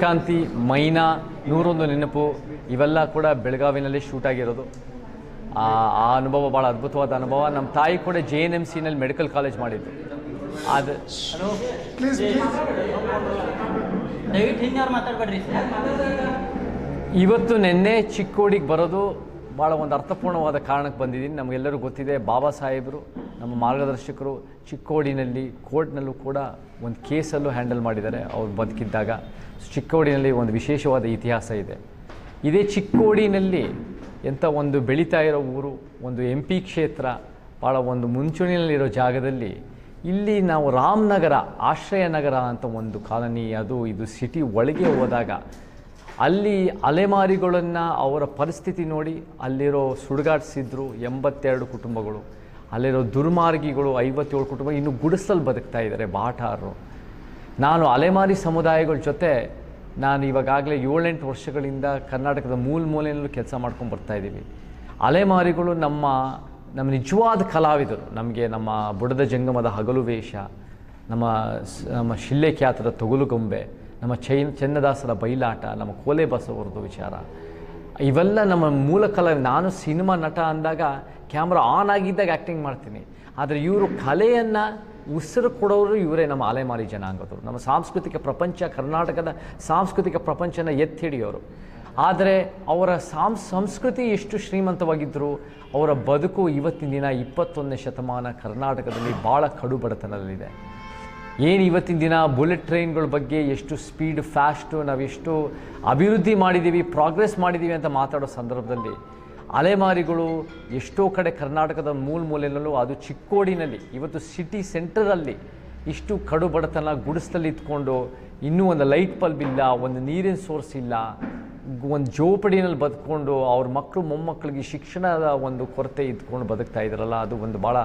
ಕಾಂತಿ ಮೈನಾ ನೂರೊಂದು ನೆನಪು ಇವೆಲ್ಲ ಕೂಡ ಬೆಳಗಾವಿನಲ್ಲಿ ಶೂಟ್ ಆಗಿರೋದು. ಆ ಆ ಅನುಭವ ಭಾಳ ಅದ್ಭುತವಾದ ಅನುಭವ. ನಮ್ಮ ತಾಯಿ ಕೂಡ ಜೆ ಎನ್ ಎಂ ಸಿನಲ್ಲಿ ಮೆಡಿಕಲ್ ಕಾಲೇಜ್ ಮಾಡಿದ್ದು. ಅದು ಇವತ್ತು ನಿನ್ನೆ ಚಿಕ್ಕೋಡಿಗೆ ಬರೋದು ಭಾಳ ಒಂದು ಅರ್ಥಪೂರ್ಣವಾದ ಕಾರಣಕ್ಕೆ ಬಂದಿದ್ದೀನಿ. ನಮಗೆಲ್ಲರೂ ಗೊತ್ತಿದೆ, ಬಾಬಾ ಸಾಹೇಬರು, ನಮ್ಮ ಮಾರ್ಗದರ್ಶಕರು ಚಿಕ್ಕೋಡಿನಲ್ಲಿ, ಕೋರ್ಟ್ನಲ್ಲೂ ಕೂಡ ಒಂದು ಕೇಸಲ್ಲೂ ಹ್ಯಾಂಡಲ್ ಮಾಡಿದ್ದಾರೆ ಅವ್ರು ಬದುಕಿದ್ದಾಗ. ಚಿಕ್ಕೋಡಿನಲ್ಲಿ ಒಂದು ವಿಶೇಷವಾದ ಇತಿಹಾಸ ಇದೆ. ಇದೇ ಚಿಕ್ಕೋಡಿನಲ್ಲಿ ಎಂಥ ಒಂದು ಬೆಳೀತಾ ಇರೋ ಊರು, ಒಂದು ಎಂ ಪಿ ಕ್ಷೇತ್ರ ಭಾಳ ಒಂದು ಮುಂಚೂಣಿಯಲ್ಲಿರೋ ಜಾಗದಲ್ಲಿ ಇಲ್ಲಿ ನಾವು ರಾಮನಗರ ಆಶ್ರಯ ನಗರ ಅಂತ ಒಂದು ಕಾಲನಿ, ಅದು ಇದು ಸಿಟಿ ಒಳಗೆ ಹೋದಾಗ ಅಲ್ಲಿ ಅಲೆಮಾರಿಗಳನ್ನು ಅವರ ಪರಿಸ್ಥಿತಿ ನೋಡಿ ಅಲ್ಲಿರೋ ಸುಡುಗಾಡಿಸಿದ್ರು ಎಂಬತ್ತೆರಡು ಕುಟುಂಬಗಳು, ಅಲ್ಲಿರೋ ದುರ್ಮಾರ್ಗಿಗಳು ಐವತ್ತೇಳು ಕುಟುಂಬ, ಇನ್ನು ಗುಡಿಸಲು ಬದುಕ್ತಾ ಇದ್ದಾರೆ ಬಾಟಾರರು. ನಾನು ಅಲೆಮಾರಿ ಸಮುದಾಯಗಳ ಜೊತೆ ನಾನು ಇವಾಗಲೇ ಏಳೆಂಟು ವರ್ಷಗಳಿಂದ ಕರ್ನಾಟಕದ ಮೂಲ ಮೂಲೆಯಲ್ಲೂ ಕೆಲಸ ಮಾಡ್ಕೊಂಡು ಬರ್ತಾ ಇದ್ದೀವಿ. ಅಲೆಮಾರಿಗಳು ನಮ್ಮ ನಮ್ಮ ನಿಜವಾದ ಕಲಾವಿದರು. ನಮಗೆ ನಮ್ಮ ಬುಡದ ಜಂಗಮದ ಹಗಲು ವೇಷ, ನಮ್ಮ ನಮ್ಮ ಶಿಲ್ಲೆ ಖ್ಯಾತದ ತೊಗಲುಗೊಂಬೆ ನಮ್ಮ ಚೈನ್ ಚೆನ್ನದಾಸರ ಬಯಲಾಟ ನಮ್ಮ ಕೋಲೆ ಬಸವರದು ವಿಚಾರ. ಇವೆಲ್ಲ ನಮ್ಮ ಮೂಲ ಕಲೆ, ನಾನು ಸಿನಿಮಾ ನಟ ಅಂದಾಗ ಕ್ಯಾಮ್ರಾ ಆನ್ ಆಗಿದ್ದಾಗ ಆ್ಯಕ್ಟಿಂಗ್ ಮಾಡ್ತೀನಿ. ಆದರೆ ಇವರು ಕಲೆಯನ್ನು ಉಸಿರು ಕೊಡೋರು ಇವರೇ ನಮ್ಮ ಅಲೆಮಾರಿ ಜನಾಂಗದವರು. ನಮ್ಮ ಸಾಂಸ್ಕೃತಿಕ ಪ್ರಪಂಚ, ಕರ್ನಾಟಕದ ಸಾಂಸ್ಕೃತಿಕ ಪ್ರಪಂಚನ ಎತ್ತಿ ಹಿಡಿಯೋರು ಆದರೆ ಅವರ ಸಾಂ ಸಂಸ್ಕೃತಿ ಎಷ್ಟು ಶ್ರೀಮಂತವಾಗಿದ್ದರೂ ಅವರ ಬದುಕು ಇವತ್ತಿನ ದಿನ ಇಪ್ಪತ್ತೊಂದನೇ ಶತಮಾನ ಕರ್ನಾಟಕದಲ್ಲಿ ಭಾಳ ಕಡು ಬಡತನದಲ್ಲಿದೆ ಏನು ಇವತ್ತಿನ ದಿನ ಬುಲೆಟ್ ಟ್ರೈನ್ಗಳ ಬಗ್ಗೆ ಎಷ್ಟು ಸ್ಪೀಡ್ ಫಾಸ್ಟು ನಾವೆಷ್ಟು ಅಭಿವೃದ್ಧಿ ಮಾಡಿದ್ದೀವಿ ಪ್ರೋಗ್ರೆಸ್ ಮಾಡಿದ್ದೀವಿ ಅಂತ ಮಾತಾಡೋ ಸಂದರ್ಭದಲ್ಲಿ ಅಲೆಮಾರಿಗಳು ಎಷ್ಟೋ ಕಡೆ ಕರ್ನಾಟಕದ ಮೂಲ ಮೂಲೆಯಲ್ಲೂ, ಅದು ಚಿಕ್ಕೋಡಿನಲ್ಲಿ, ಇವತ್ತು ಸಿಟಿ ಸೆಂಟರಲ್ಲಿ ಇಷ್ಟು ಕಡು ಬಡತನ ಗುಡಿಸ್ದಲ್ಲಿ ಇದ್ಕೊಂಡು ಇನ್ನೂ ಒಂದು ಲೈಟ್ ಬಲ್ಬ್ ಇಲ್ಲ, ಒಂದು ನೀರಿನ ಸೋರ್ಸ್ ಇಲ್ಲ, ಒಂದು ಜೋಪಡಿನಲ್ಲಿ ಬದುಕೊಂಡು ಅವ್ರ ಮಕ್ಕಳು, ಮೊಮ್ಮಕ್ಕಳಿಗೆ ಶಿಕ್ಷಣದ ಒಂದು ಕೊರತೆ ಇದ್ಕೊಂಡು ಬದುಕ್ತಾ ಇದ್ದಾರಲ್ಲ, ಅದು ಒಂದು ಭಾಳ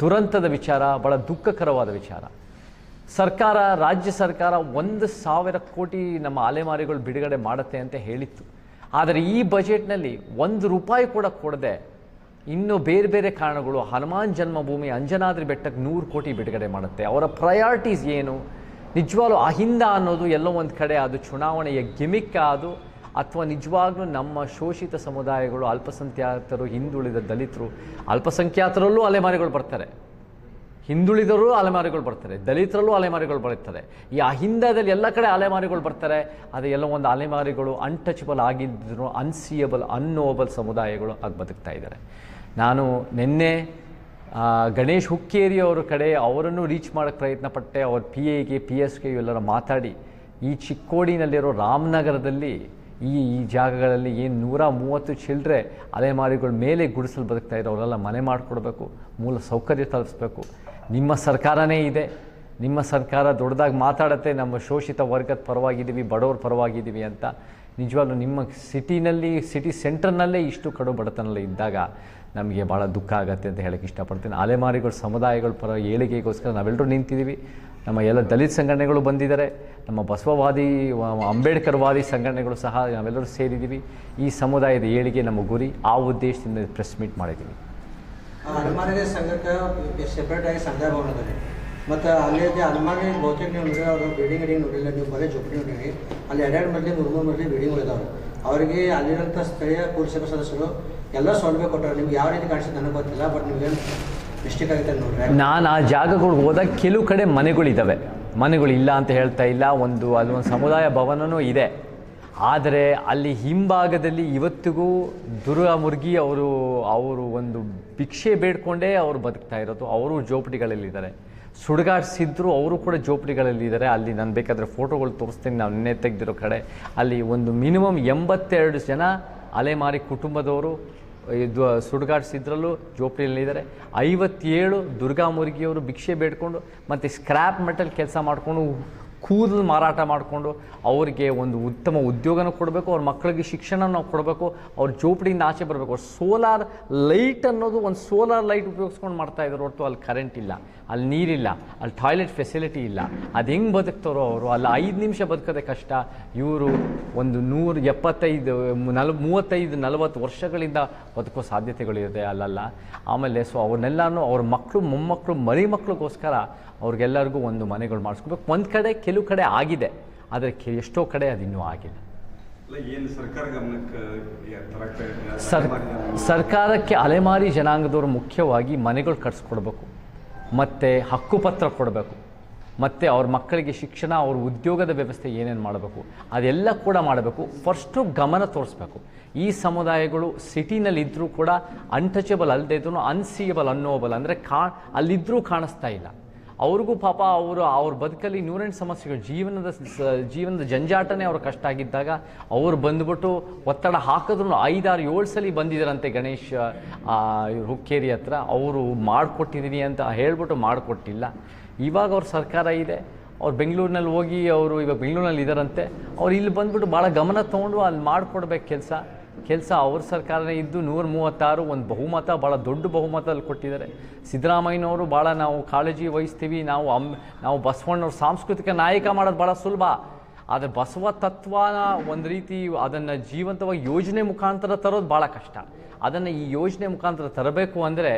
ದುರಂತದ ವಿಚಾರ ಭಾಳ ದುಃಖಕರವಾದ ವಿಚಾರ. ಸರ್ಕಾರ, ರಾಜ್ಯ ಸರ್ಕಾರ ಒಂದು ಸಾವಿರ ಕೋಟಿ ನಮ್ಮ ಅಲೆಮಾರಿಗಳು ಬಿಡುಗಡೆ ಮಾಡುತ್ತೆ ಅಂತ ಹೇಳಿತ್ತು. ಆದರೆ ಈ ಬಜೆಟ್ನಲ್ಲಿ ಒಂದು ರೂಪಾಯಿ ಕೂಡ ಕೊಡದೆ ಇನ್ನು ಬೇರೆ ಬೇರೆ ಕಾರಣಗಳು, ಹನುಮಾನ್ ಜನ್ಮಭೂಮಿ, ಅಂಜನಾದ್ರಿ ಬೆಟ್ಟಕ್ಕೆ ನೂರು ಕೋಟಿ ಬಿಡುಗಡೆ ಮಾಡುತ್ತೆ. ಅವರ ಪ್ರಯಾರಿಟೀಸ್ ಏನು? ನಿಜವಾಗ್ಲೂ ಅಹಿಂದ ಅನ್ನೋದು ಎಲ್ಲೋ ಒಂದು ಕಡೆ, ಅದು ಚುನಾವಣೆಯ ಗಿಮಿಕ್ ಅದು, ಅಥವಾ ನಿಜವಾಗ್ಲೂ ನಮ್ಮ ಶೋಷಿತ ಸಮುದಾಯಗಳು, ಅಲ್ಪಸಂಖ್ಯಾತರು, ಹಿಂದುಳಿದ ದಲಿತರು, ಅಲ್ಪಸಂಖ್ಯಾತರಲ್ಲೂ ಅಲೆಮಾರಿಗಳು ಬರ್ತಾರೆ. ಹಿಂದುಳಿದವರು ಅಲೆಮಾರಿಗಳು ಬರ್ತಾರೆ, ದಲಿತರಲ್ಲೂ ಅಲೆಮಾರಿಗಳು ಬರ್ತಾರೆ ಈ ಅಹಿಂದದಲ್ಲಿ ಎಲ್ಲ ಕಡೆ ಅಲೆಮಾರಿಗಳು ಬರ್ತಾರೆ ಅದು ಎಲ್ಲ ಒಂದು ಅಲೆಮಾರಿಗಳು ಅನ್ಟಚಬಲ್ ಆಗಿದ್ದರೂ ಅನ್ಸಿಯಬಲ್ ಅನ್ನೋಬಲ್ ಸಮುದಾಯಗಳು ಆಗಿ ಬದುಕ್ತಾ ಇದ್ದಾರೆ. ನಾನು ನಿನ್ನೆ ಗಣೇಶ್ ಹುಕ್ಕೇರಿ ಅವರ ಕಡೆ ಅವರನ್ನು ರೀಚ್ ಮಾಡೋಕ್ಕೆ ಪ್ರಯತ್ನ ಪಟ್ಟೆ, ಅವ್ರ ಪಿ ಎಗೆ ಪಿ ಎಸ್ಗೆ ಇವೆಲ್ಲರ ಮಾತಾಡಿ. ಈ ಚಿಕ್ಕೋಡಿನಲ್ಲಿರೋ ರಾಮನಗರದಲ್ಲಿ ಈ ಈ ಜಾಗಗಳಲ್ಲಿ ಏನು ನೂರ ಮೂವತ್ತು ಚಿಲ್ಲರೆ ಅಲೆಮಾರಿಗಳ ಮೇಲೆ ಗುಡಿಸಲು ಬದುಕ್ತಾ ಇದ್ದಾರೆ ಅವರೆಲ್ಲ ಮನೆ ಮಾಡಿಕೊಡ್ಬೇಕು, ಮೂಲ ಸೌಕರ್ಯ ತಲುಪಿಸ್ಬೇಕು. ನಿಮ್ಮ ಸರ್ಕಾರನೇ ಇದೆ. ನಿಮ್ಮ ಸರ್ಕಾರ ದೊಡ್ಡದಾಗಿ ಮಾತಾಡುತ್ತೆ. ನಮ್ಮ ಶೋಷಿತ ವರ್ಗದ ಪರವಾಗಿದ್ದೀವಿ ಬಡವ್ರ ಪರವಾಗಿದ್ದೀವಿ ಅಂತ. ನಿಜವಾಗ್ಲೂ ನಿಮ್ಮ ಸಿಟಿನಲ್ಲಿ, ಸಿಟಿ ಸೆಂಟರ್ನಲ್ಲೇ ಇಷ್ಟು ಕಡು ಬಡತನಲ್ಲಿ ಇದ್ದಾಗ ನಮಗೆ ಭಾಳ ದುಃಖ ಆಗುತ್ತೆ ಅಂತ ಹೇಳಕ್ಕೆ ಇಷ್ಟಪಡ್ತೀನಿ. ಅಲೆಮಾರಿಗಳು, ಸಮುದಾಯಗಳ ಪರ ಏಳಿಗೆಗೋಸ್ಕರ ನಾವೆಲ್ಲರೂ ನಿಂತಿದ್ದೀವಿ ನಮ್ಮ ಎಲ್ಲ ದಲಿತ ಸಂಘಟನೆಗಳು ಬಂದಿದ್ದಾರೆ ನಮ್ಮ ಬಸವವಾದಿ ಅಂಬೇಡ್ಕರ್ವಾದಿ ಸಂಘಟನೆಗಳು ಸಹ ನಾವೆಲ್ಲರೂ ಸೇರಿದ್ದೀವಿ ಈ ಸಮುದಾಯದ ಏಳಿಗೆ ನಮ್ಮ ಗುರಿ. ಆ ಉದ್ದೇಶದಿಂದ ಪ್ರೆಸ್ ಮೀಟ್ ಮಾಡಿದ್ದೀವಿ ಹನುಮಾನಿಗೆ ಸಂಘಕ್ಕೆ ಸೆಪ್ರೇಟ್ ಆಗಿ ಸಂಘ ಭವನ ಮತ್ತು ಅಲ್ಲಿ ಹನುಮಾನಿ ಬಹುತೇಕ ನೀವು ನೋಡಿದ್ರೆ ಅವರು ಬಿಲ್ಡಿಂಗ್ ಗಿಡಿಂಗ್ ನೋಡಿಲ್ಲ, ನೀವು ಬರೀ ಜೋಪಡಿ ನೋಡಿರಿ. ಅಲ್ಲಿ ಎರಡೆರಡು ಮಂದಿ ಮೂರು ಮೂರು ಮರಳಿ ಬಿಲ್ಡಿಂಗ್ ಇದಾವೆ ಅವರಿಗೆ ಅಲ್ಲಿರೋಂಥ ಸ್ಥಳೀಯ ಪುರಸಭಾ ಸದಸ್ಯರು ಎಲ್ಲ ಸೌಲಭ್ಯ ಕೊಟ್ಟರು ನಿಮ್ಗೆ ಯಾವ ರೀತಿ ಕಾಣಿಸುತ್ತೆ ನನಗೆ ಗೊತ್ತಿಲ್ಲ ಬಟ್ ನಿಮ್ಗೇನು ಮಿಸ್ಟೇಕ್ ಆಗುತ್ತೆ ನೋಡ್ರಿ. ನಾನು ಆ ಜಾಗಗಳಿಗೆ ಹೋದಾಗ ಕೆಲವು ಕಡೆ ಮನೆಗಳಿದ್ದಾವೆ. ಮನೆಗಳು ಇಲ್ಲ ಅಂತ ಹೇಳ್ತಾ ಇಲ್ಲ. ಒಂದು ಒಂದು ಸಮುದಾಯ ಭವನವೂ ಇದೆ. ಆದರೆ ಅಲ್ಲಿ ಹಿಂಭಾಗದಲ್ಲಿ ಇವತ್ತಿಗೂ ದುರ್ಗಾ ಮುರುಗಿ ಅವರು ಅವರು ಒಂದು ಭಿಕ್ಷೆ ಬೇಡ್ಕೊಂಡೇ ಅವರು ಬದುಕ್ತಾ ಇರೋದು. ಅವರು ಜೋಪಡಿಗಳಲ್ಲಿದ್ದಾರೆ. ಸುಡುಗಾಡಿಸಿದ್ರು ಅವರು ಕೂಡ ಜೋಪಡಿಗಳಲ್ಲಿದ್ದಾರೆ. ಅಲ್ಲಿ ನಾನು ಬೇಕಾದರೆ ಫೋಟೋಗಳು ತೋರಿಸ್ತೀನಿ. ನಾವು ನಿನ್ನೆ ತೆಗೆದಿರೋ ಕಡೆ. ಅಲ್ಲಿ ಒಂದು ಮಿನಿಮಮ್ ಎಂಬತ್ತೆರಡು ಜನ ಅಲೆಮಾರಿ ಕುಟುಂಬದವರು ಇದು ಸುಡುಗಾಡಿಸಿದ್ರಲ್ಲೂ ಜೋಪಡಿಯಲ್ಲಿದ್ದಾರೆ. ಐವತ್ತೇಳು ದುರ್ಗಾ ಮುರುಗಿಯವರು ಭಿಕ್ಷೆ ಬೇಡ್ಕೊಂಡು ಮತ್ತು ಸ್ಕ್ರ್ಯಾಪ್ ಮೆಟಲ್ ಕೆಲಸ ಮಾಡಿಕೊಂಡು ಕೂದಲು ಮಾರಾಟ ಮಾಡಿಕೊಂಡು ಅವರಿಗೆ ಒಂದು ಉತ್ತಮ ಉದ್ಯೋಗನ ಕೊಡಬೇಕು, ಅವ್ರ ಮಕ್ಕಳಿಗೆ ಶಿಕ್ಷಣ ನಾವು ಕೊಡಬೇಕು, ಅವ್ರ ಜೋಪಡಿಯಿಂದ ಆಚೆ ಬರಬೇಕು. ಸೋಲಾರ್ ಲೈಟ್ ಅನ್ನೋದು ಒಂದು ಸೋಲಾರ್ ಲೈಟ್ ಉಪಯೋಗಿಸ್ಕೊಂಡು ಮಾಡ್ತಾ ಇದ್ರು ಹೊರತು ಅಲ್ಲಿ ಕರೆಂಟ್ ಇಲ್ಲ, ಅಲ್ಲಿ ನೀರಿಲ್ಲ, ಅಲ್ಲಿ ಟಾಯ್ಲೆಟ್ ಫೆಸಿಲಿಟಿ ಇಲ್ಲ. ಅದು ಹೆಂಗೆ ಬದುಕ್ತಾರೋ ಅವರು? ಅಲ್ಲಿ ಐದು ನಿಮಿಷ ಬದುಕೋದೇ ಕಷ್ಟ. ಇವರು ಒಂದು ನೂರು ಎಪ್ಪತ್ತೈದು, ನಲ್, ಮೂವತ್ತೈದು, ನಲವತ್ತು ವರ್ಷಗಳಿಂದ ಬದುಕೋ ಸಾಧ್ಯತೆಗಳಿದೆ ಅಲ್ಲಲ್ಲ. ಆಮೇಲೆ ಸೊ ಅವ್ರನ್ನೆಲ್ಲನೂ ಅವ್ರ ಮಕ್ಕಳು ಮೊಮ್ಮಕ್ಕಳು ಮರಿ ಮಕ್ಕಳಿಗೋಸ್ಕರ ಅವ್ರಿಗೆಲ್ಲರಿಗೂ ಒಂದು ಮನೆಗಳು ಮಾಡಿಸ್ಕೋಬೇಕು. ಒಂದು ಕಡೆ ಕೆಲವು ಕಡೆ ಆಗಿದೆ ಆದರೆ ಕೆ- ಎಷ್ಟೋ ಕಡೆ ಅದು ಇನ್ನೂ ಆಗಿಲ್ಲ. ಸರ್ ಸರ್ಕಾರಕ್ಕೆ ಅಲೆಮಾರಿ ಜನಾಂಗದವರು ಮುಖ್ಯವಾಗಿ ಮನೆಗಳು ಕಟ್ಸ್ಕೊಡ್ಬೇಕು. ಮತ್ತು ಹಕ್ಕುಪತ್ರ ಕೊಡಬೇಕು. ಮತ್ತು ಅವ್ರ ಮಕ್ಕಳಿಗೆ ಶಿಕ್ಷಣ ಅವ್ರ ಉದ್ಯೋಗದ ವ್ಯವಸ್ಥೆ ಏನೇನು ಮಾಡಬೇಕು ಅದೆಲ್ಲ ಕೂಡ ಮಾಡಬೇಕು. ಫಸ್ಟು ಗಮನ ತೋರಿಸ್ಬೇಕು. ಈ ಸಮುದಾಯಗಳು ಸಿಟಿನಲ್ಲಿದ್ದರೂ ಕೂಡ ಅನ್ಟಚಬಲ್ ಅಲ್ಲದೆ ಇದ್ರೂ ಅನ್ಸಿಯಬಲ್ ಅನ್ನೋಬಲ್ ಅಂದರೆ ಕಾ ಅಲ್ಲಿದ್ದರೂ ಕಾಣಿಸ್ತಾ ಇಲ್ಲ. ಅವ್ರಿಗೂ ಪಾಪ ಅವರು ಅವ್ರ ಬದುಕಲ್ಲಿ ನೂರೆಂಟು ಸಮಸ್ಯೆಗಳು. ಜೀವನದ ಜೀವನದ ಜಂಜಾಟನೇ ಅವ್ರ ಕಷ್ಟ ಆಗಿದ್ದಾಗ ಅವ್ರು ಬಂದ್ಬಿಟ್ಟು ಒತ್ತಡ ಹಾಕಿದ್ರು ಐದಾರು ಏಳು ಸಲ ಬಂದಿದ್ದಾರಂತೆ ಗಣೇಶ್ ಹುಕ್ಕೇರಿ ಹತ್ರ. ಅವರು ಮಾಡಿಕೊಟ್ಟಿದ್ದೀನಿ ಅಂತ ಹೇಳ್ಬಿಟ್ಟು ಮಾಡಿಕೊಟ್ಟಿಲ್ಲ. ಇವಾಗ ಅವ್ರ ಸರ್ಕಾರ ಇದೆ. ಅವ್ರು ಬೆಂಗಳೂರಿನಲ್ಲಿ ಹೋಗಿ ಅವರು ಇವಾಗ ಬೆಂಗಳೂರಿನಲ್ಲಿ ಇದ್ದಾರಂತೆ. ಅವ್ರು ಇಲ್ಲಿ ಬಂದ್ಬಿಟ್ಟು ಭಾಳ ಗಮನ ತೊಗೊಂಡು ಅಲ್ಲಿ ಮಾಡಿಕೊಡ್ಬೇಕು ಕೆಲಸ. ಕೆಲಸ ಅವ್ರ ಸರ್ಕಾರನೇ ಇದ್ದು ನೂರ ಮೂವತ್ತಾರು ಒಂದು ಬಹುಮತ ಭಾಳ ದೊಡ್ಡ ಬಹುಮತದಲ್ಲಿ ಕೊಟ್ಟಿದ್ದಾರೆ. ಸಿದ್ದರಾಮಯ್ಯನವರು ಭಾಳ ನಾವು ಕಾಳಜಿ ವಹಿಸ್ತೀವಿ, ನಾವು ಅಮ್, ನಾವು ಬಸವಣ್ಣವ್ರ ಸಾಂಸ್ಕೃತಿಕ ನಾಯಕ ಮಾಡೋದು ಭಾಳ ಸುಲಭ. ಆದರೆ ಬಸವ ತತ್ವನ ಒಂದು ರೀತಿ ಅದನ್ನು ಜೀವಂತವಾಗಿ ಯೋಜನೆ ಮುಖಾಂತರ ತರೋದು ಭಾಳ ಕಷ್ಟ. ಅದನ್ನು ಈ ಯೋಜನೆ ಮುಖಾಂತರ ತರಬೇಕು ಅಂದರೆ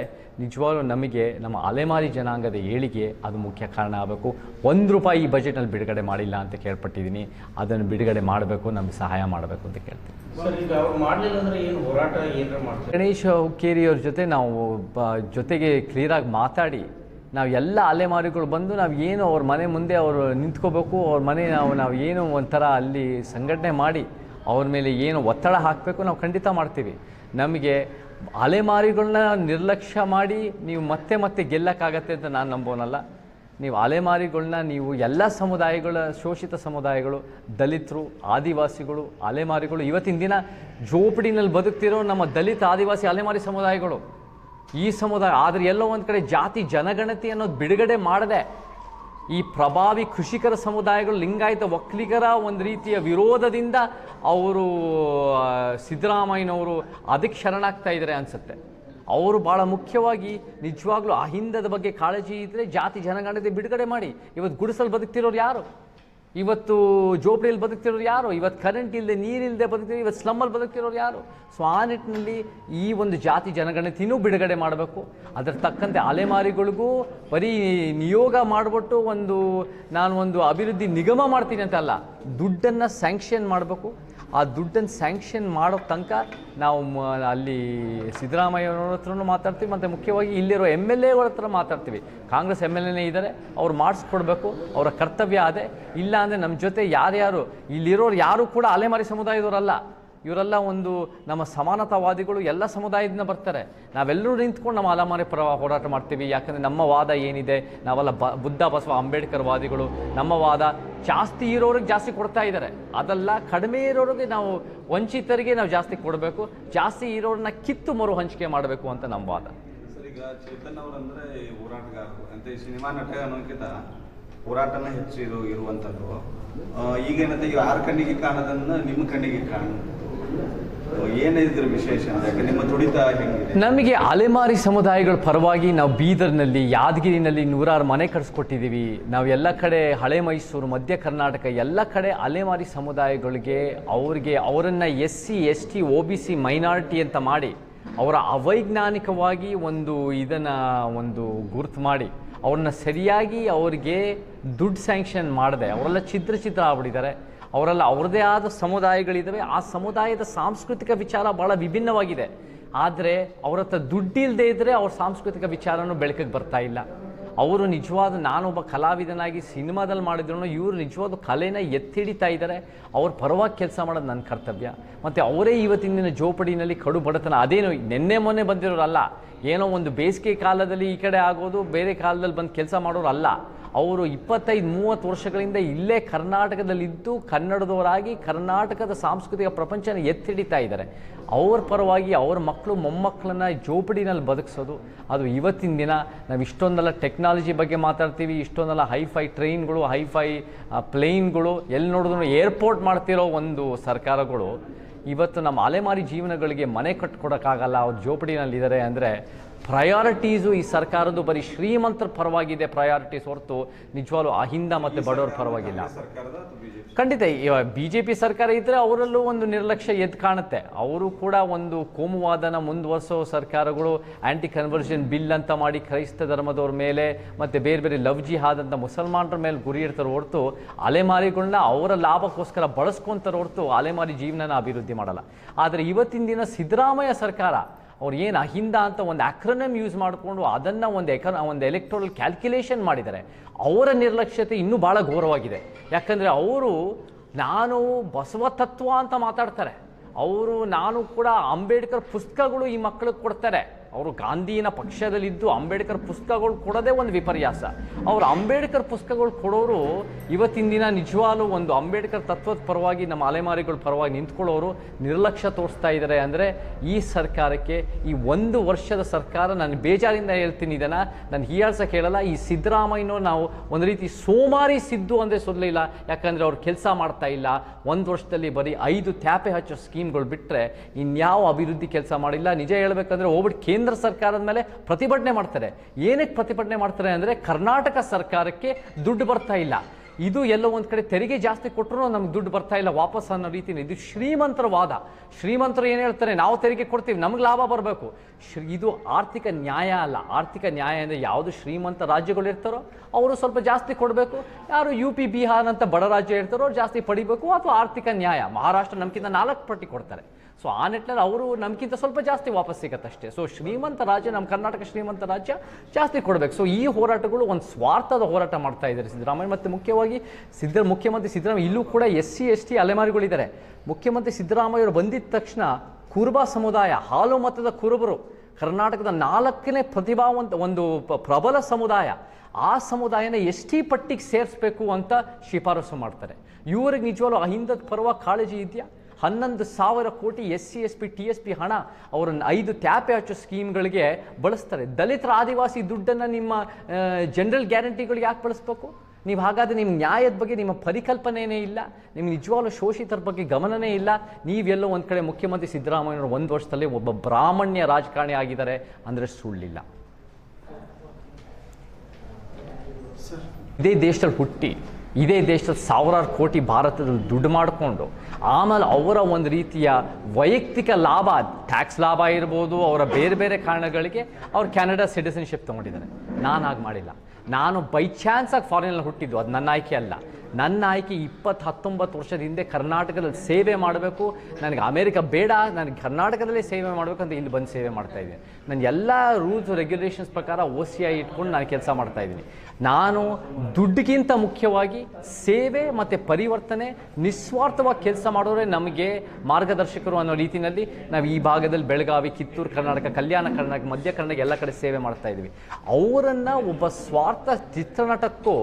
ನಿಜವಾಗ್ಲೂ ನಮಗೆ ನಮ್ಮ ಅಲೆಮಾರಿ ಜನಾಂಗದ ಏಳಿಗೆ ಅದು ಮುಖ್ಯ ಕಾರಣ ಆಗಬೇಕು. ಒಂದು ರೂಪಾಯಿ ಈ ಬಜೆಟ್ನಲ್ಲಿ ಬಿಡುಗಡೆ ಮಾಡಿಲ್ಲ ಅಂತ ಕೇಳ್ಪಟ್ಟಿದ್ದೀನಿ. ಅದನ್ನು ಬಿಡುಗಡೆ ಮಾಡಬೇಕು ನಮಗೆ ಸಹಾಯ ಮಾಡಬೇಕು ಅಂತ ಕೇಳ್ತೀನಿ. ಗಣೇಶ್ ಹುಕ್ಕೇರಿಯವ್ರ ಜೊತೆ ನಾವು ಬ ಜೊತೆಗೆ ಕ್ಲಿಯರಾಗಿ ಮಾತಾಡಿ ನಾವು ಎಲ್ಲ ಅಲೆಮಾರಿಗಳು ಬಂದು ನಾವು ಏನು ಅವ್ರ ಮನೆ ಮುಂದೆ ಅವರು ನಿಂತ್ಕೋಬೇಕು, ಅವ್ರ ಮನೆ ನಾವು ನಾವು ಏನು ಒಂಥರ ಅಲ್ಲಿ ಸಂಘಟನೆ ಮಾಡಿ ಅವ್ರ ಮೇಲೆ ಏನು ಒತ್ತಡ ಹಾಕಬೇಕು ನಾವು ಖಂಡಿತ ಮಾಡ್ತೀವಿ. ನಮಗೆ ಅಲೆಮಾರಿಗಳನ್ನ ನಿರ್ಲಕ್ಷ್ಯ ಮಾಡಿ ನೀವು ಮತ್ತೆ ಮತ್ತೆ ಗೆಲ್ಲಕ್ಕಾಗತ್ತೆ ಅಂತ ನಾನು ನಂಬೋನಲ್ಲ. ನೀವು ಅಲೆಮಾರಿಗಳನ್ನ, ನೀವು ಎಲ್ಲ ಸಮುದಾಯಗಳ, ಶೋಷಿತ ಸಮುದಾಯಗಳು, ದಲಿತರು, ಆದಿವಾಸಿಗಳು, ಅಲೆಮಾರಿಗಳು, ಇವತ್ತಿನ ದಿನ ಜೋಪಡಿನಲ್ಲಿ ಬದುಕ್ತಿರೋ ನಮ್ಮ ದಲಿತ, ಆದಿವಾಸಿ, ಅಲೆಮಾರಿ ಸಮುದಾಯಗಳು. ಈ ಸಮುದಾಯ, ಆದರೆ ಎಲ್ಲೋ ಒಂದು ಕಡೆ ಜಾತಿ, ಜನಗಣತಿ ಅನ್ನೋದು ಬಿಡುಗಡೆ ಮಾಡದೆ ಈ ಪ್ರಭಾವಿ ಕೃಷಿಕರ ಸಮುದಾಯಗಳು, ಲಿಂಗಾಯತ ಒಕ್ಕಲಿಗರ ಒಂದು ರೀತಿಯ ವಿರೋಧದಿಂದ ಅವರು ಸಿದ್ದರಾಮಯ್ಯನವರು ಅದಕ್ಕೆ ಶರಣಾಗ್ತಾ ಇದ್ದಾರೆ ಅನಿಸುತ್ತೆ. ಅವರು ಭಾಳ ಮುಖ್ಯವಾಗಿ ನಿಜವಾಗ್ಲೂ ಅಹಿಂದದ ಬಗ್ಗೆ ಕಾಳಜಿ ಇದ್ದರೆ ಜಾತಿ, ಜನಗಣತಿ ಬಿಡುಗಡೆ ಮಾಡಿ. ಇವತ್ತು ಗುಡಿಸಲು ಬದುಕ್ತಿರೋರು ಯಾರು? ಇವತ್ತು ಜೋಪಡಿಯಲ್ಲಿ ಬದುಕ್ತಿರೋರು ಯಾರು? ಇವತ್ತು ಕರೆಂಟ್ ಇಲ್ಲದೆ ನೀರಿಲ್ಲದೆ ಬದುಕ್ತಿರೋ ಇವತ್ತು ಸ್ಲಮ್ಮಲ್ಲಿ ಬದುಕ್ತಿರೋರು ಯಾರು? ಸೊ ಆ ನಿಟ್ಟಿನಲ್ಲಿ ಈ ಒಂದು ಜಾತಿ ಜನಗಣತಿನೂ ಬಿಡುಗಡೆ ಮಾಡಬೇಕು. ಅದರ ತಕ್ಕಂತೆ ಅಲೆಮಾರಿಗಳಿಗೂ ಬರೀ ನಿಯೋಗ ಮಾಡಿಬಿಟ್ಟು ಒಂದು, ನಾನು ಒಂದು ಅಭಿವೃದ್ಧಿ ನಿಗಮ ಮಾಡ್ತೀನಿ ಅಂತ ಅಲ್ಲ, ದುಡ್ಡನ್ನು ಸ್ಯಾಂಕ್ಷನ್ ಮಾಡಬೇಕು. ಆ ದುಡ್ಡನ್ನು ಸ್ಯಾಂಕ್ಷನ್ ಮಾಡೋ ತನಕ ನಾವು ಅಲ್ಲಿ ಸಿದ್ದರಾಮಯ್ಯವ್ರ ಹತ್ರನೂ ಮಾತಾಡ್ತೀವಿ, ಮತ್ತು ಮುಖ್ಯವಾಗಿ ಇಲ್ಲಿರೋ ಎಂ ಎಲ್ ಎಗಳ ಹತ್ರ ಮಾತಾಡ್ತೀವಿ. ಕಾಂಗ್ರೆಸ್ ಎಂ ಎಲ್ ಎನೇ ಇದ್ದಾರೆ, ಅವ್ರು ಮಾಡಿಸ್ಕೊಡ್ಬೇಕು, ಅವರ ಕರ್ತವ್ಯ ಅದೇ. ಇಲ್ಲ ಅಂದರೆ ನಮ್ಮ ಜೊತೆ ಯಾರ್ಯಾರು, ಇಲ್ಲಿರೋರು ಯಾರು ಕೂಡ ಅಲೆಮಾರಿ ಸಮುದಾಯದವರಲ್ಲ. ಇವರೆಲ್ಲ ಒಂದು ನಮ್ಮ ಸಮಾನತಾವಾದಿಗಳು ಎಲ್ಲ ಸಮುದಾಯದಿಂದ ಬರ್ತಾರೆ. ನಾವೆಲ್ಲರೂ ನಿಂತ್ಕೊಂಡು ನಮ್ಮ ಅಲಮಾರಿ ಪರ ಹೋರಾಟ ಮಾಡ್ತೀವಿ. ಯಾಕಂದರೆ ನಮ್ಮ ವಾದ ಏನಿದೆ? ನಾವೆಲ್ಲ ಬ ಬುದ್ಧ ಬಸವ ಅಂಬೇಡ್ಕರ್ ವಾದಿಗಳು. ನಮ್ಮ ವಾದ ಜಾಸ್ತಿ ಇರೋರಿಗೆ ಜಾಸ್ತಿ ಕೊಡ್ತಾ ಇದ್ದಾರೆ. ಅದಲ್ಲ ಕಡಿಮೆ ಇರೋರಿಗೆ ನಾವು ವಂಚಿತರಿಗೆ ನಾವು ಜಾಸ್ತಿ ಕೊಡಬೇಕು. ಜಾಸ್ತಿ ಇರೋರನ್ನ ಕಿತ್ತು ಮರು ಹಂಚಿಕೆ ಮಾಡಬೇಕು ಅಂತ ನಮ್ಮ ವಾದ. ಚೇತನ್ ಅವರಂದ್ರೆ ಹೋರಾಟಗಾರರು. ಅಂತ ಈ ಸಿನಿಮಾ ನಟ ಅನ್ನೋಕ್ಕಿಂತ ಹೋರಾಟನ ಹೆಚ್ಚು ಇರುವಂಥದ್ದು. ಆ, ಈಗ ಏನಂತ ಯಾರ ಕಣ್ಣಿಗೆ ಕಾಣದನ್ನ ನಿಮ್ಮ ಕಣ್ಣಿಗೆ ಕಾಣ ನಮಗೆ ಅಲೆಮಾರಿ ಸಮುದಾಯಗಳ ಪರವಾಗಿ ನಾವು ಬೀದರ್ನಲ್ಲಿ, ಯಾದಗಿರಿನಲ್ಲಿ ನೂರಾರು ಮನೆ ಕಟ್ಸ್ಕೊಟ್ಟಿದ್ದೀವಿ. ನಾವು ಎಲ್ಲ ಕಡೆ ಹಳೆ ಮೈಸೂರು, ಮಧ್ಯ ಕರ್ನಾಟಕ, ಎಲ್ಲ ಕಡೆ ಅಲೆಮಾರಿ ಸಮುದಾಯಗಳಿಗೆ ಅವ್ರಿಗೆ, ಅವರನ್ನು S C S T O B C, minority ಅಂತ ಮಾಡಿ, ಅವರ ಅವೈಜ್ಞಾನಿಕವಾಗಿ ಒಂದು ಇದನ್ನು ಒಂದು ಗುರುತು ಮಾಡಿ, ಅವ್ರನ್ನ ಸರಿಯಾಗಿ ಅವ್ರಿಗೆ ದುಡ್ಡು ಸ್ಯಾಂಕ್ಷನ್ ಮಾಡದೆ, ಅವರೆಲ್ಲ ಚಿತ್ರ ಚಿತ್ರ ಆಗ್ಬಿಟ್ಟಿದ್ದಾರೆ. ಅವರೆಲ್ಲ, ಅವ್ರದ್ದೇ ಆದ ಸಮುದಾಯಗಳಿದ್ದಾವೆ ಆ ಸಮುದಾಯದ ಸಾಂಸ್ಕೃತಿಕ ವಿಚಾರ ಭಾಳ ವಿಭಿನ್ನವಾಗಿದೆ. ಆದರೆ ಅವ್ರ ಹತ್ರ ದುಡ್ಡಿಲ್ಲದೆ ಇದ್ದರೆ ಅವ್ರ ಸಾಂಸ್ಕೃತಿಕ ವಿಚಾರನೂ ಬೆಳಕಿಗೆ ಬರ್ತಾ ಇಲ್ಲ. ಅವರು ನಿಜವಾದ ನಾನೊಬ್ಬ ಕಲಾವಿದನಾಗಿ ಸಿನಿಮಾದಲ್ಲಿ ಮಾಡಿದ್ರು ಇವರು ನಿಜವಾದ ಕಲೆನ ಎತ್ತಿಡಿತಾ ಇದ್ದಾರೆ ಅವ್ರ ಪರವಾಗಿ ಕೆಲಸ ಮಾಡೋದು ನನ್ನ ಕರ್ತವ್ಯ. ಮತ್ತು ಅವರೇ ಇವತ್ತಿನ ಜೋಪಡಿನಲ್ಲಿ ಕಡು ಬಡತನ. ಅದೇನು ನಿನ್ನೆ ಮೊನ್ನೆ ಬಂದಿರೋರಲ್ಲ. ಏನೋ ಒಂದು ಬೇಸಿಗೆ ಕಾಲದಲ್ಲಿ ಈ ಕಡೆ ಆಗೋದು, ಬೇರೆ ಕಾಲದಲ್ಲಿ ಬಂದು ಕೆಲಸ ಮಾಡೋರು ಅಲ್ಲ ಅವರು ಇಪ್ಪತ್ತೈದು, ಮೂವತ್ತು ವರ್ಷಗಳಿಂದ ಇಲ್ಲೇ ಕರ್ನಾಟಕದಲ್ಲಿದ್ದು ಕನ್ನಡದವರಾಗಿ ಕರ್ನಾಟಕದ ಸಾಂಸ್ಕೃತಿಕ ಪ್ರಪಂಚನ ಎತ್ತಿಡಿತಾ ಇದ್ದಾರೆ. ಅವ್ರ ಪರವಾಗಿ ಅವ್ರ ಮಕ್ಕಳು ಮೊಮ್ಮಕ್ಕಳನ್ನ ಜೋಪಡಿನಲ್ಲಿ ಬದುಕಿಸೋದು, ಅದು ಇವತ್ತಿನ ದಿನ. ನಾವು ಇಷ್ಟೊಂದೆಲ್ಲ ಟೆಕ್ನಾಲಜಿ ಬಗ್ಗೆ ಮಾತಾಡ್ತೀವಿ, ಇಷ್ಟೊಂದೆಲ್ಲ ಹೈಫೈ ಟ್ರೈನ್ಗಳು, ಹೈಫೈ ಪ್ಲೇನ್ಗಳು, ಎಲ್ಲಿ ನೋಡಿದ್ರು ಏರ್ಪೋರ್ಟ್ ಮಾಡ್ತಿರೋ ಒಂದು ಸರ್ಕಾರಗಳು, ಇವತ್ತು ನಮ್ಮ ಅಲೆಮಾರಿ ಜೀವನಗಳಿಗೆ ಮನೆ ಕಟ್ಕೊಡೋಕ್ಕಾಗಲ್ಲ, ಅವ್ರು ಜೋಪಡಿನಲ್ಲಿದ್ದಾರೆ ಅಂದರೆ ಪ್ರಯಾರಿಟೀಸು ಈ ಸರ್ಕಾರದ್ದು ಬರೀ ಶ್ರೀಮಂತರ ಪರವಾಗಿದೆ ಪ್ರಯಾರಿಟೀಸ್ ಹೊರತು ನಿಜವಾಗ್ಲೂ ಅಹಿಂದ ಮತ್ತು ಬಡವರ ಪರವಾಗಿಲ್ಲ. ಖಂಡಿತ ಬಿ ಜೆ ಪಿ ಸರ್ಕಾರ? ಇದ್ದರೆ ಅವರಲ್ಲೂ ಒಂದು ನಿರ್ಲಕ್ಷ್ಯ ಎದ್ದು ಕಾಣುತ್ತೆ. ಅವರು ಕೂಡ ಒಂದು ಕೋಮುವಾದನ ಮುಂದುವರಿಸೋ ಸರ್ಕಾರಗಳು ಆ್ಯಂಟಿ ಕನ್ವರ್ಷನ್ ಬಿಲ್ ಅಂತ ಮಾಡಿ ಕ್ರೈಸ್ತ ಧರ್ಮದವ್ರ ಮೇಲೆ ಮತ್ತು ಬೇರೆ ಬೇರೆ ಲವ್ ಜಿಹಾದ್ ಅಂತ ಮುಸಲ್ಮಾನರ ಮೇಲೆ ಗುರಿ ಇರ್ತಾರೆ ಹೊರತು ಅಲೆಮಾರಿಗಳನ್ನ ಅವರ ಲಾಭಕ್ಕೋಸ್ಕರ ಬಳಸ್ಕೊಂತಾರೆ ಹೊರತು ಅಲೆಮಾರಿ ಜೀವನನ ಅಭಿವೃದ್ಧಿ ಮಾಡಲ್ಲ. ಆದರೆ ಇವತ್ತಿನ ದಿನ ಸಿದ್ದರಾಮಯ್ಯ ಸರ್ಕಾರ ಅವ್ರು ಏನು ಅಹಿಂದ ಅಂತ ಒಂದು ಆಕ್ರನಮ್ ಯೂಸ್ ಮಾಡಿಕೊಂಡು ಅದನ್ನು ಒಂದು ಎಕ ಒಂದು ಎಲೆಕ್ಟ್ರೋಲ್ ಕ್ಯಾಲ್ಕುಲೇಷನ್ ಮಾಡಿದ್ದಾರೆ. ಅವರ ನಿರ್ಲಕ್ಷ್ಯತೆ ಇನ್ನೂ ಭಾಳ ಘೋರವಾಗಿದೆ. ಯಾಕಂದರೆ ಅವರು ನಾನು ಬಸವ ತತ್ವ ಅಂತ ಮಾತಾಡ್ತಾರೆ. ಅವರು ನಾನು ಕೂಡ ಅಂಬೇಡ್ಕರ್ ಪುಸ್ತಕಗಳು ಈ ಮಕ್ಕಳಿಗೆ ಕೊಡ್ತಾರೆ. ಅವರು ಗಾಂಧಿನ ಪಕ್ಷದಲ್ಲಿದ್ದು ಅಂಬೇಡ್ಕರ್ ಪುಸ್ತಕಗಳು ಕೊಡೋದೇ ಒಂದು ವಿಪರ್ಯಾಸ. ಅವರು ಅಂಬೇಡ್ಕರ್ ಪುಸ್ತಕಗಳು ಕೊಡೋರು ಇವತ್ತಿನ ದಿನ ನಿಜವಾಗ್ಲೂ ಒಂದು ಅಂಬೇಡ್ಕರ್ ತತ್ವದ ಪರವಾಗಿ, ನಮ್ಮ ಅಲೆಮಾರಿಗಳ ಪರವಾಗಿ ನಿಂತ್ಕೊಳ್ಳೋರು ನಿರ್ಲಕ್ಷ್ಯ ತೋರಿಸ್ತಾ ಇದ್ದಾರೆ ಅಂದರೆ ಈ ಸರ್ಕಾರಕ್ಕೆ ಈ ಒಂದು ವರ್ಷದ ಸರ್ಕಾರ ನಾನು ಬೇಜಾರಿಂದ ಹೇಳ್ತೀನಿ ಇದನ್ನು. ನಾನು ಹೀಯಾಳ್ಸಕ್ಕೆ ಹೇಳಲ್ಲ ಈ ಸಿದ್ದರಾಮಯ್ಯನೋ ನಾವು ಒಂದು ರೀತಿ ಸೋಮಾರಿ ಸಿದ್ದು ಅಂದರೆ ಸೊಲ್ಲಿಲ್ಲ ಯಾಕಂದರೆ ಅವ್ರು ಕೆಲಸ ಮಾಡ್ತಾ ಇಲ್ಲ. ಒಂದು ವರ್ಷದಲ್ಲಿ ಬರೀ ಐದು ತ್ಯಾಪೆ ಹಚ್ಚೋ ಸ್ಕೀಮ್ಗಳು ಬಿಟ್ಟರೆ ಇನ್ಯಾವ ಅಭಿವೃದ್ಧಿ ಕೆಲಸ ಮಾಡಿಲ್ಲ. ನಿಜ ಹೇಳಬೇಕಂದ್ರೆ ಹೋಗ್ಬಿಟ್ಟು ಕೇಂದ್ರ ಸರ್ಕಾರದ ಮೇಲೆ ಪ್ರತಿಭಟನೆ ಮಾಡ್ತಾರೆ. ಏನಕ್ಕೆ ಪ್ರತಿಭಟನೆ ಮಾಡ್ತಾರೆ ಅಂದರೆ ಕರ್ನಾಟಕ ಸರ್ಕಾರಕ್ಕೆ ದುಡ್ಡು ಬರ್ತಾ ಇಲ್ಲ. ಇದು ಎಲ್ಲೋ ಒಂದು ಕಡೆ ತೆರಿಗೆ ಜಾಸ್ತಿ ಕೊಟ್ಟರು ನಮ್ಗೆ ದುಡ್ಡು ಬರ್ತಾ ಇಲ್ಲ. ವಾಪಸ್ ಅನ್ನೋ ರೀತಿ ಇದು ಶ್ರೀಮಂತರ ವಾದ ಶ್ರೀಮಂತರು ಏನು ಹೇಳ್ತಾರೆ? ನಾವು ತೆರಿಗೆ ಕೊಡ್ತೀವಿ, ನಮ್ಗೆ ಲಾಭ ಬರಬೇಕು. ಶ್ರೀ, ಇದು ಆರ್ಥಿಕ ನ್ಯಾಯ ಅಲ್ಲ. ಆರ್ಥಿಕ ನ್ಯಾಯ ಅಂದರೆ ಯಾವುದು ಶ್ರೀಮಂತ ರಾಜ್ಯಗಳು ಇರ್ತಾರೋ, ಅವರು ಸ್ವಲ್ಪ ಜಾಸ್ತಿ ಕೊಡಬೇಕು. ಯಾರು ಯು ಪಿ ಬಿಹಾರ್ ಅಂತ ಬಡ ರಾಜ್ಯ ಇರ್ತಾರೋ ಜಾಸ್ತಿ ಪಡಿಬೇಕು. ಅಥವಾ ಆರ್ಥಿಕ ನ್ಯಾಯ. ಮಹಾರಾಷ್ಟ್ರ ನಮಗಿಂತ ನಾಲ್ಕು ಪಟ್ಟಿ ಕೊಡ್ತಾರೆ. ಸೊ ಆ ನಿಟ್ಟಿನಲ್ಲಿ ಅವರು ನಮಗಿಂತ ಸ್ವಲ್ಪ ಜಾಸ್ತಿ ವಾಪಸ್ ಸಿಗತ್ತಷ್ಟೇ. ಸೊ ಶ್ರೀಮಂತ ರಾಜ್ಯ ನಮ್ಮ ಕರ್ನಾಟಕ ಶ್ರೀಮಂತ ರಾಜ್ಯ ಜಾಸ್ತಿ ಕೊಡಬೇಕು. ಸೊ ಈ ಹೋರಾಟಗಳು ಒಂದು ಸ್ವಾರ್ಥದ ಹೋರಾಟ ಮಾಡ್ತಾ ಇದ್ದಾರೆ ಸಿದ್ದರಾಮಯ್ಯ. ಮತ್ತು ಮುಖ್ಯವಾಗಿ ಸಿದ್ದ, ಮುಖ್ಯಮಂತ್ರಿ ಸಿದ್ದರಾಮಯ್ಯ, ಇಲ್ಲೂ ಕೂಡ ಎಸ್ ಸಿ ಎಸ್ ಟಿ ಅಲೆಮಾರಿಗಳಿದ್ದಾರೆ. ಮುಖ್ಯಮಂತ್ರಿ ಸಿದ್ದರಾಮಯ್ಯವರು ಬಂದಿದ್ದ ತಕ್ಷಣ ಕುರುಬ ಸಮುದಾಯ, ಹಾಲು ಮತದ ಕುರುಬರು, ಕರ್ನಾಟಕದ ನಾಲ್ಕನೇ ಪ್ರತಿಭಾವಂತ ಒಂದು ಪ್ರಬಲ ಸಮುದಾಯ, ಆ ಸಮುದಾಯನ ಎಸ್ ಟಿ ಪಟ್ಟಿಗೆ ಸೇರಿಸ್ಬೇಕು ಅಂತ ಶಿಫಾರಸು ಮಾಡ್ತಾರೆ. ಇವರಿಗೆ ನಿಜವಾಗ್ಲೂ ಅಹಿಂದದ ಪರ್ವ ಕಾಳಜಿ ಇದೆಯಾ? ಹನ್ನೊಂದು ಸಾವಿರ ಕೋಟಿ S C S P T S P ಹಣ ಅವರನ್ನು ಐದು ತ್ಯಾಪೆ ಹಚ್ಚೋ ಸ್ಕೀಮ್ಗಳಿಗೆ ಬಳಸ್ತಾರೆ. ದಲಿತರ ಆದಿವಾಸಿ ದುಡ್ಡನ್ನು ನಿಮ್ಮ ಜನರಲ್ ಗ್ಯಾರಂಟಿಗಳಿಗೆ ಯಾಕೆ ಬಳಸ್ಬೇಕು? ನೀವು ಹಾಗಾದರೆ ನಿಮ್ಮ ನ್ಯಾಯದ ಬಗ್ಗೆ ನಿಮ್ಮ ಪರಿಕಲ್ಪನೆಯೇ ಇಲ್ಲ ನಿಮ್ಮ ನಿಜವಾಗ್ಲೂ ಶೋಷಿತರ ಬಗ್ಗೆ ಗಮನನೇ ಇಲ್ಲ. ನೀವೆಲ್ಲೋ ಒಂದು ಕಡೆ ಮುಖ್ಯಮಂತ್ರಿ ಸಿದ್ದರಾಮಯ್ಯವರು ಒಂದು ವರ್ಷದಲ್ಲಿ ಒಬ್ಬ ಬ್ರಾಹ್ಮಣ್ಯ ರಾಜಕಾರಣಿ ಆಗಿದ್ದಾರೆ ಅಂದರೆ ಸುಳ್ಳಿಲ್ಲ. ಇದೇ ದೇಶದಲ್ಲಿ ಹುಟ್ಟಿ. ಇದೇ ದೇಶದಲ್ಲಿ ಸಾವಿರಾರು ಕೋಟಿ ಭಾರತದಲ್ಲಿ ದುಡ್ಡು ಮಾಡಿಕೊಂಡು ಆಮೇಲೆ ಅವರ ಒಂದು ರೀತಿಯ ವೈಯಕ್ತಿಕ ಲಾಭ ಟ್ಯಾಕ್ಸ್ ಲಾಭ ಇರ್ಬೋದು, ಅವರ ಬೇರೆ ಬೇರೆ ಕಾರಣಗಳಿಗೆ ಅವ್ರು ಕೆನಡಾ ಸಿಟಿಸನ್ಶಿಪ್ ತೊಗೊಂಡಿದ್ದಾರೆ. ನಾನು ಹಾಗೆ ಮಾಡಿಲ್ಲ. ನಾನು ಬೈ ಚಾನ್ಸಾಗಿ ಫಾರಿನಲ್ಲಿ ಹುಟ್ಟಿದ್ದು. ಅದು ನನ್ನ ಆಯ್ಕೆ ಅಲ್ಲ. ನನ್ನ ಆಯ್ಕೆ ಇಪ್ಪತ್ತು ಹತ್ತೊಂಬತ್ತು ವರ್ಷದ ಹಿಂದೆ ಕರ್ನಾಟಕದಲ್ಲಿ ಸೇವೆ ಮಾಡಬೇಕು. ನನಗೆ ಅಮೇರಿಕ ಬೇಡ ನನಗೆ ಕರ್ನಾಟಕದಲ್ಲೇ ಸೇವೆ ಮಾಡಬೇಕು ಅಂತ ಇಲ್ಲಿ ಬಂದು ಸೇವೆ ಮಾಡ್ತಾ ಇದ್ದೀನಿ. ನನ್ನ ಎಲ್ಲ ರೂಲ್ಸ್ ರೆಗ್ಯುಲೇಷನ್ಸ್ ಪ್ರಕಾರ ಓ ಸಿ ಐ ಇಟ್ಕೊಂಡು ನಾನು ಕೆಲಸ ಮಾಡ್ತಾ ಇದ್ದೀನಿ. ನಾನು ದುಡ್ಡಿಗಿಂತ ಮುಖ್ಯವಾಗಿ ಸೇವೆ ಮತ್ತು ಪರಿವರ್ತನೆ, ನಿಸ್ವಾರ್ಥವಾಗಿ ಕೆಲಸ ಮಾಡೋರೆ ನಮಗೆ ಮಾರ್ಗದರ್ಶಕರು ಅನ್ನೋ ರೀತಿಯಲ್ಲಿ ನಾವು ಈ ಭಾಗದಲ್ಲಿ ಬೆಳಗಾವಿ, ಕಿತ್ತೂರು, ಕರ್ನಾಟಕ, ಕಲ್ಯಾಣ ಕರ್ನಾಟಕ, ಮಧ್ಯ ಕರ್ನಾಟಕ ಎಲ್ಲ ಕಡೆ ಸೇವೆ ಮಾಡ್ತಾ ಇದ್ದೀವಿ. ಅವರನ್ನು ಒಬ್ಬ ಸ್ವಾರ್ಥ ಚಿತ್ರನಟಕ್ಕೂ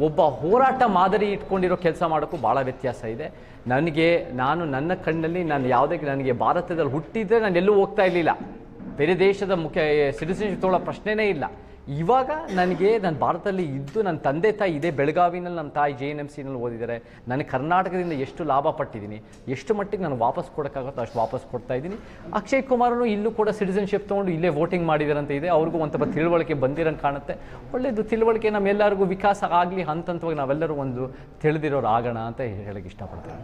ಒಬ್ಬ ಹೋರಾಟ ಮಾದರಿ ಇಟ್ಕೊಂಡಿರೋ ಕೆಲಸ ಮಾಡೋಕ್ಕೂ ಭಾಳ ವ್ಯತ್ಯಾಸ ಇದೆ. ನನಗೆ, ನಾನು ನನ್ನ ಕಣ್ಣಲ್ಲಿ, ನಾನು ಯಾವುದೇ ನನಗೆ ಭಾರತದಲ್ಲಿ ಹುಟ್ಟಿದ್ರೆ ನಾನು ಎಲ್ಲೂ ಹೋಗ್ತಾ ಇರಲಿಲ್ಲ. ಬೇರೆ ದೇಶದ ಮುಖ್ಯ ಸಿಟಿಸನ್ಶಿಪ್ ತೊಗೊಳ್ಳೋ ಪ್ರಶ್ನೆನೇ ಇಲ್ಲ. ಇವಾಗ ನನಗೆ ನಾನು ಭಾರತದಲ್ಲಿ ಇದ್ದು ನನ್ನ ತಂದೆ ತಾಯಿ ಇದೇ ಬೆಳಗಾವಿನಲ್ಲಿ ನಮ್ಮ ತಾಯಿ ಜೆ ಎನ್ ಎಂ ಸಿನಲ್ಲಿ ಓದಿದ್ದಾರೆ. ನನಗೆ ಕರ್ನಾಟಕದಿಂದ ಎಷ್ಟು ಲಾಭ ಪಟ್ಟಿದ್ದೀನಿ ಎಷ್ಟು ಮಟ್ಟಿಗೆ ನಾನು ವಾಪಸ್ ಕೊಡೋಕ್ಕಾಗುತ್ತೋ ಅಷ್ಟು ವಾಪಸ್ ಕೊಡ್ತಾ ಇದ್ದೀನಿ. ಅಕ್ಷಯ್ ಕುಮಾರನು ಇಲ್ಲೂ ಕೂಡ ಸಿಟಿಸನ್ಶಿಪ್ ತೊಗೊಂಡು ಇಲ್ಲೇ ವೋಟಿಂಗ್ ಮಾಡಿದಾರಂತ ಇದೆ. ಅವ್ರಿಗೂ ಒಂದು ಸ್ವಲ್ಪ ತಿಳುವಳಿಕೆ ಬಂದಿರಂಗೆ ಕಾಣುತ್ತೆ. ಒಳ್ಳೆಯದು ತಿಳುವಳಿಕೆ ನಮ್ಮೆಲ್ಲರಿಗೂ ವಿಕಾಸ ಆಗಲಿ ಹಂತ ಹಂತವಾಗಿ ನಾವೆಲ್ಲರೂ ಒಂದು ತಿಳಿದಿರೋರು ಆಗೋಣ ಅಂತ ಹೇಳಕ್ಕೆ ಇಷ್ಟಪಡ್ತೀನಿ.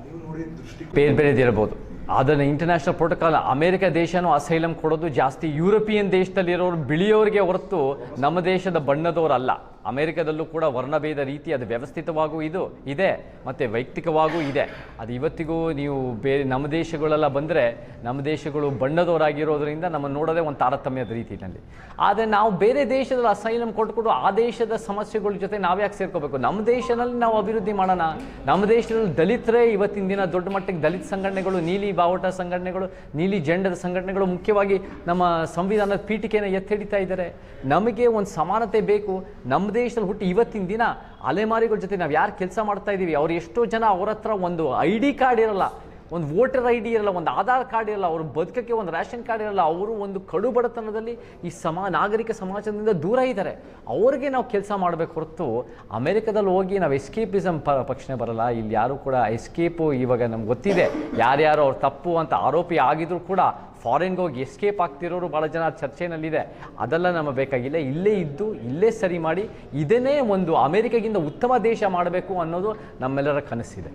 ಬೇರೆ ಬೇರೆದಿರ್ಬೋದು ಅದನ್ನು ಇಂಟರ್ನ್ಯಾಷನಲ್ ಪ್ರೋಟೋಕಾಲ್ ಅಮೇರಿಕ ದೇಶನೂ ಅಸೈಲಂ ಕೊಡೋದು ಜಾಸ್ತಿ. ಯುರೋಪಿಯನ್ ದೇಶದಲ್ಲಿರೋರು ಬಿಳಿಯೋರಿಗೆ ಹೊರತು ನಮ್ಮ ದೇಶದ ಬಣ್ಣದವರಲ್ಲ. ಅಮೇರಿಕದಲ್ಲೂ ಕೂಡ ವರ್ಣಭೇದ ರೀತಿ ಅದು ವ್ಯವಸ್ಥಿತವಾಗೂ ಇದು ಇದೆ, ಮತ್ತು ವೈಯಕ್ತಿಕವಾಗೂ ಇದೆ. ಅದು ಇವತ್ತಿಗೂ ನೀವು ಬೇರೆ ನಮ್ಮ ದೇಶಗಳೆಲ್ಲ ಬಂದರೆ ನಮ್ಮ ದೇಶಗಳು ಬಣ್ಣದವರಾಗಿರೋದ್ರಿಂದ ನಮ್ಮ ನೋಡೋದೇ ಒಂದು ತಾರತಮ್ಯದ ರೀತಿಯಲ್ಲಿ ಆದರೆ ನಾವು ಬೇರೆ ದೇಶದಲ್ಲಿ ಅಸೈಲಂ ಕೊಟ್ಕೊಂಡು ಆ ದೇಶದ ಸಮಸ್ಯೆಗಳ ಜೊತೆ ನಾವ್ಯಾಕೆ ಸೇರ್ಕೋಬೇಕು? ನಮ್ಮ ದೇಶದಲ್ಲಿ ನಾವು ಅಭಿವೃದ್ಧಿ ಮಾಡೋಣ. ನಮ್ಮ ದೇಶದಲ್ಲಿ ದಲಿತರೇ ಇವತ್ತಿನ ದಿನ ದೊಡ್ಡ ಮಟ್ಟಿಗೆ ದಲಿತ ಸಂಘಟನೆಗಳು, ನೀಲಿ ಬಾವುಟ ಸಂಘಟನೆಗಳು, ನೀಲಿ ಜೆಂಡದ ಸಂಘಟನೆಗಳು ಮುಖ್ಯವಾಗಿ ನಮ್ಮ ಸಂವಿಧಾನದ ಪೀಠಿಕೆಯನ್ನು ಎತ್ತಿಡಿತಾ ಇದ್ದಾರೆ. ನಮಗೆ ಒಂದು ಸಮಾನತೆ ಬೇಕು. ನಮ್ಮ ದೇಶದಲ್ಲಿ ಹುಟ್ಟಿ ಇವತ್ತಿನ ದಿನ ಅಲೆಮಾರಿಗಳ ಜೊತೆ ನಾವು ಯಾರು ಕೆಲಸ ಮಾಡ್ತಾ ಇದ್ದೀವಿ ಅವ್ರು ಎಷ್ಟೋ ಜನ ಅವ್ರ ಹತ್ರ ಒಂದು ಐ ಡಿ ಕಾರ್ಡ್ ಇರಲ್ಲ, ಒಂದು ವೋಟರ್ ಐ ಡಿ ಇರಲ್ಲ, ಒಂದು ಆಧಾರ್ ಕಾರ್ಡ್ ಇರಲ್ಲ, ಅವ್ರ ಬದುಕಕ್ಕೆ ಒಂದು ರೇಷನ್ ಕಾರ್ಡ್ ಇರಲ್ಲ, ಅವರು ಒಂದು ಕಡು ಬಡತನದಲ್ಲಿ ಈ ಸಮ, ನಾಗರಿಕ ಸಮಾಜದಿಂದ ದೂರ ಇದ್ದಾರೆ. ಅವ್ರಿಗೆ ನಾವು ಕೆಲಸ ಮಾಡಬೇಕು ಹೊರತು ಅಮೆರಿಕದಲ್ಲಿ ಹೋಗಿ ನಾವು ಎಸ್ಕೇಪಿಸಮ್ ಪ, ಪಕ್ಷನೇ ಬರಲ್ಲ. ಇಲ್ಲಿ ಯಾರು ಕೂಡ ಎಸ್ಕೇಪು ಇವಾಗ ನಮ್ಗೆ ಗೊತ್ತಿದೆ. ಯಾರ್ಯಾರು ಅವ್ರು ತಪ್ಪು ಅಂತ ಆರೋಪಿ ಆಗಿದ್ರು ಕೂಡ ಫಾರಿನ್ಗೆ ಹೋಗಿ ಎಸ್ಕೇಪ್ ಆಗ್ತಿರೋರು ಭಾಳ ಜನ ಚರ್ಚೆನಲ್ಲಿದೆ. ಅದೆಲ್ಲ ನಮಗೆ ಬೇಕಾಗಿಲ್ಲ. ಇಲ್ಲೇ ಇದ್ದು, ಇಲ್ಲೇ ಸರಿ ಮಾಡಿ, ಇದನ್ನೇ ಒಂದು ಅಮೇರಿಕಾಗಿಂದ ಉತ್ತಮ ದೇಶ ಮಾಡಬೇಕು ಅನ್ನೋದು ನಮ್ಮೆಲ್ಲರ ಕನಸಿದೆ.